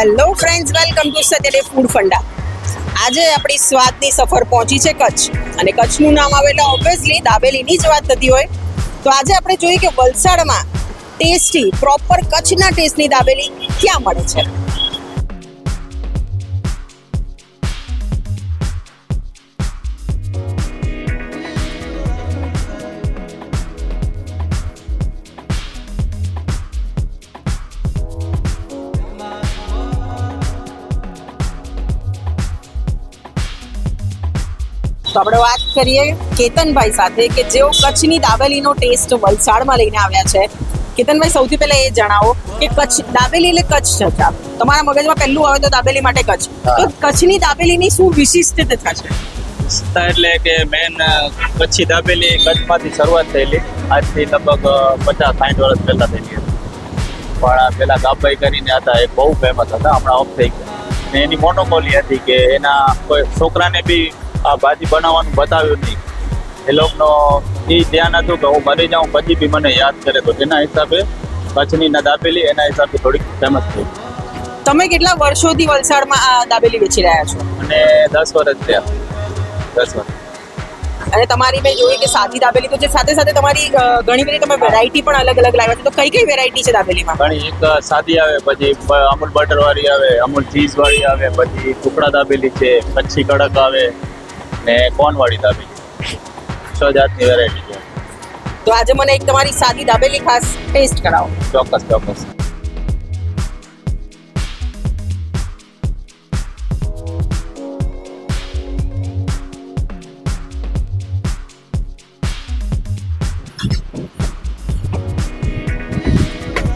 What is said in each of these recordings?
Hello friends welcome to Saturday food funda આજે આપણી સ્વાદની સફર પહોંચી છે કચ્છ. અને કચ્છનું નામ આવે એટલે ઓબ્વિયસલી દાબેલીની જ વાત થતી હોય. તો આજે આપણે જોઈએ કે વલસાડમાં ટેસ્ટી પ્રોપર કચ્છના ટેસ્ટની દાબેલી ક્યાં મળે છે? તો આપણે વાત કરીએ કેતનભાઈ સાથે કે જેઓ કચ્છની દાબેલીનો ટેસ્ટ વલસાડમાં લઈને આવ્યા છે. કેતનભાઈ સૌથી પહેલા એ જણાવો કે કચ્છ દાબેલી એટલે કચ્છ છે તમારા મગજમાં પહેલું આવે તો દાબેલી માટે કચ્છ. તો કચ્છની દાબેલીની શું વિશિષ્ટતા છે? વિશેષતા એટલે કે મેન કચ્છી દાબેલી કચ્છમાંથી શરૂઆત થયેલી. આજથી લગભગ પચાસ સાઠ વર્ષ પહેલા થયેલી હતી. પણ પેલા ગાભાઈ કરીને હતા એ બહુ ફેમસ હતા હમણાં ઓફ થઈ ગયા. ને એની મોનોપોલી હતી કે એના કોઈ છોકરાને બી આ ભાજી બનાવવાનું બતાવ્યું નહીં. એ લોકોનો એ ધ્યાન હતું કે હું મરી જાઉં પછી બી મને યાદ કરે. તો એના હિસાબે કચ્છની નદ દાબેલી એના હિસાબે થોડીક ફેમસ થઈ તમે કેટલા વર્ષોથી વલસાડમાં આ દાબેલી વેચી રહ્યા છો? અને દસ વર્ષ થયા. દસ વર્ષ. અને તમારી મેં જોઈ કે સાદી દાબેલી તો છે સાથે સાથે તમારી ઘણી બધી તમે વેરાયટી પણ અલગ અલગ લાવ્યા છો. તો કઈ કઈ વેરાયટી છે દાબેલીમાં? ઘણી એક સાદી આવે પછી અમૂલ બટર વાળી આવે અમૂલ ચીઝ વાળી આવે પછી ટુકડા દાબેલી છે કચ્છી કડક આવે. ને કોન વાળી દાબેલી છ જાતની વેરાયટી છે. તો આજે મને એક તમારી સાદી દાબેલી ખાસ ટેસ્ટ કરાવો. ચોક્કસ ચોક્કસ.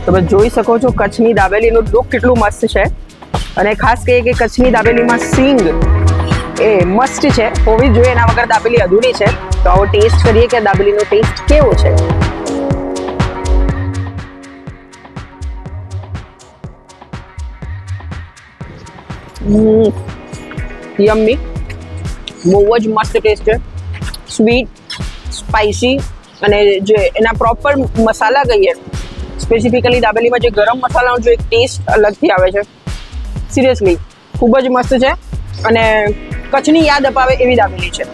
તમે જોઈ શકો છો કચ્છની દાબેલીનું લુક કેટલું મસ્ત છે. અને ખાસ કહીએ કે કચ્છની દાબેલીમાં સિંગ એ મસ્ત છે. હોવી જોઈએ એના વગર દાબેલી અધૂરી છે. તો આવો ટેસ્ટ કરીએ કે દાબેલીનો ટેસ્ટ કેવો છે. યમ્મી બહુ જ મસ્ત ટેસ્ટ છે. સ્વીટ સ્પાઇસી અને જે એના પ્રોપર મસાલા કહીએ સ્પેસિફિકલી દાબેલીમાં જે ગરમ મસાલાનો જે ટેસ્ટ અલગથી આવે છે. સિરિયસલી ખૂબ જ મસ્ત છે. અને કચ્છની યાદ અપાવે એવી દાબેલી છે.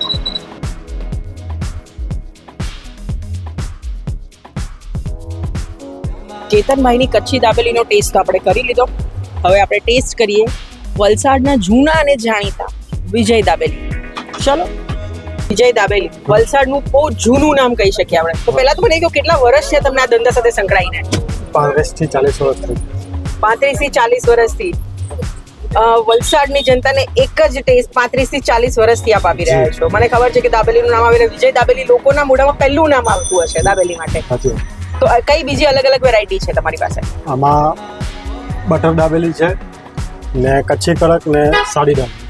કેતનભાઈની કચ્છી દાબેલીનો ટેસ્ટ આપણે કરી લીધો. હવે આપણે ટેસ્ટ કરીએ વલસાડના જૂના અને જાણીતા વિજય દાબેલી. ચલો વિજય દાબેલી વલસાડનું બહુ જૂનું નામ કહી શકીએ આપણે. તો પહેલા તો મને કહો કેટલા વર્ષ છે તમને આ ધંધા સાથે સંકળાઈને? પાંત્રીસથી ચાલીસ વર્ષથી પાંત્રીસથી ચાલીસ વર્ષથી. વલસાડની જનતાને એક જ ટેસ્ટ પાંત્રીસથી ચાલીસ વર્ષથી આપ આપી રહ્યા છો. મને ખબર છે કે દાબેલીનું નામ આવે એટલે વિજય દાબેલી લોકોના મોઢામાં પહેલું નામ આવતું હશે દાબેલી માટે. તો કઈ બીજી અલગ અલગ વેરાયટી છે તમારી પાસે? આમાં બટર દાબેલી છે ને કચ્છી કડક ને સાડી દાબેલી.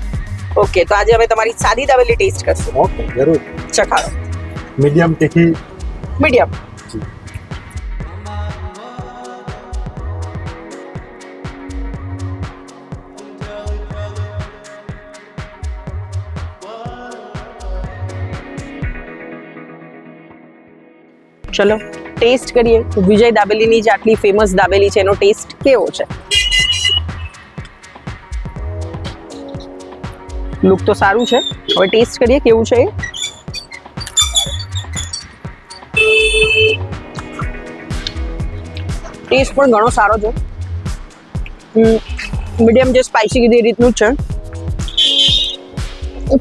ઓકે તો આજે અમે તમારી સાદી દાબેલી ટેસ્ટ કરશું. ઓકે જરૂર. ચખાડો. મીડિયમ તીખી. મીડિયમ. ચલો ટેસ્ટ કરીએ. વિજય દાબેલીની જે આટલી ફેમસ દાબેલી છે, એનો ટેસ્ટ કેવો છે? લુક તો સારું છે. હવે ટેસ્ટ કરીએ, કેવું છે ટેસ્ટ પણ ઘણો સારો છે. મીડિયમ જે સ્પાઇસી કીધી એ રીતનું જ છે.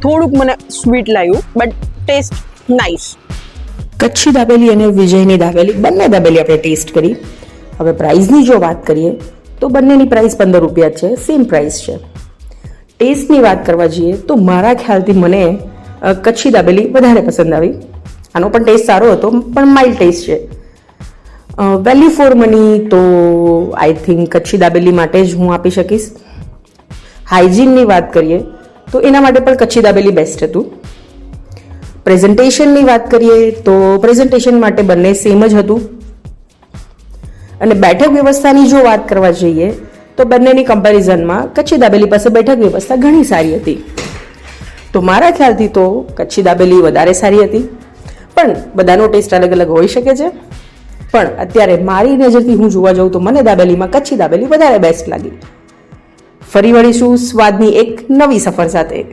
થોડુંક મને સ્વીટ લાગ્યું but taste nice Kutchi dabeli અને વિજયની દાબેલી, બંને દાબેલી આપણે ટેસ્ટ કરી. હવે પ્રાઇઝની જો વાત કરીએ, તો બંનેની પ્રાઇસ પંદર રૂપિયા છે સેમ પ્રાઇસ છે. ટેસ્ટની વાત કરવા જઈએ, તો મારા ખ્યાલથી મને કચ્છી દાબેલી વધારે પસંદ આવી. આનો પણ ટેસ્ટ સારો હતો, પણ માઇલ્ડ ટેસ્ટ છે. વેલ્યુ ફોર મની તો આઈ થિંક કચ્છી દાબેલી માટે જ હું આપી શકીશ. હાઇજીનની વાત કરીએ, તો એના માટે પણ કચ્છી દાબેલી બેસ્ટ હતું. પ્રેઝન્ટેશનની વાત કરીએ તો પ્રેઝન્ટેશન માટે બંને સેમ જ હતું. અને બેઠક વ્યવસ્થાની જો વાત કરવા જઈએ, તો બંનેની કમ્પેરિઝનમાં કચ્છી દાબેલી પાસે બેઠક વ્યવસ્થા ઘણી સારી હતી. તો મારા ખ્યાલથી તો કચ્છી દાબેલી વધારે સારી હતી. પણ બધાનો ટેસ્ટ અલગ અલગ હોઈ શકે છે. પણ અત્યારે મારી નજરથી હું જોવા જાઉં તો મને દાબેલીમાં કચ્છી દાબેલી વધારે બેસ્ટ લાગી. ફરી વળીશું સ્વાદની એક નવી સફર સાથે.